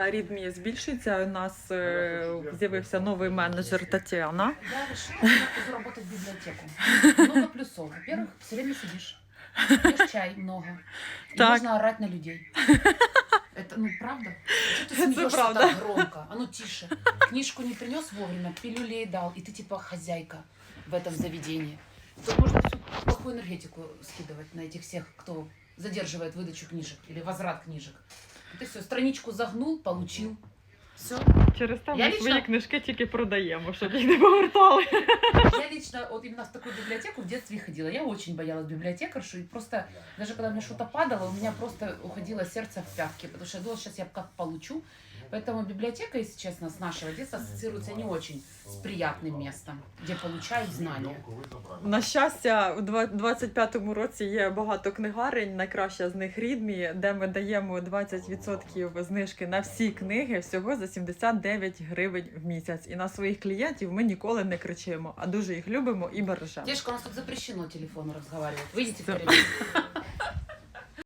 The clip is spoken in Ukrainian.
Рідмі збільшується. У нас е, з'явився новий менеджер Тетяна. Я решила что заработать в библиотеку. Много плюсов. Во-первых, все время сидишь. Пьешь чай много. И Так. можно орать на людей. Это, ну, правда? Что ты Это смеешься правда. так громко? А ну тише. Книжку не принес вовремя, пилюлей дал, и ты типа хозяйка в этом заведении. То можно всю плохую энергетику скидывать на этих всех, кто задерживает выдачу книжек или возврат книжек. Ты все, страничку загнул, получив. Все. Через те Я ми лично- свої книжки тільки продаємо, щоб їх не повертали. Я лично вот именно в такую библиотеку в детстве ходила. Я очень боялась библиотекаршу. И просто, даже когда мне что-то падало, у меня просто уходило сердце в пятки. Потому что я думала, сейчас я как получу. Поэтому библиотека, если честно, с нашего детства ассоциируется не очень с приятным местом, где получают знания. На щастя, у 25-му році є багато книгарень. Найкраща з них Рідмі, де ми даємо 20% знижки на всі книги всього за 79 гривень в місяць. І на своїх клієнтів ми ніколи не кричимо, а дуже їх любимо і бережемо. Девушка, у нас тут запрещено телефону разговаривать. Выйдите в Всё. коридор.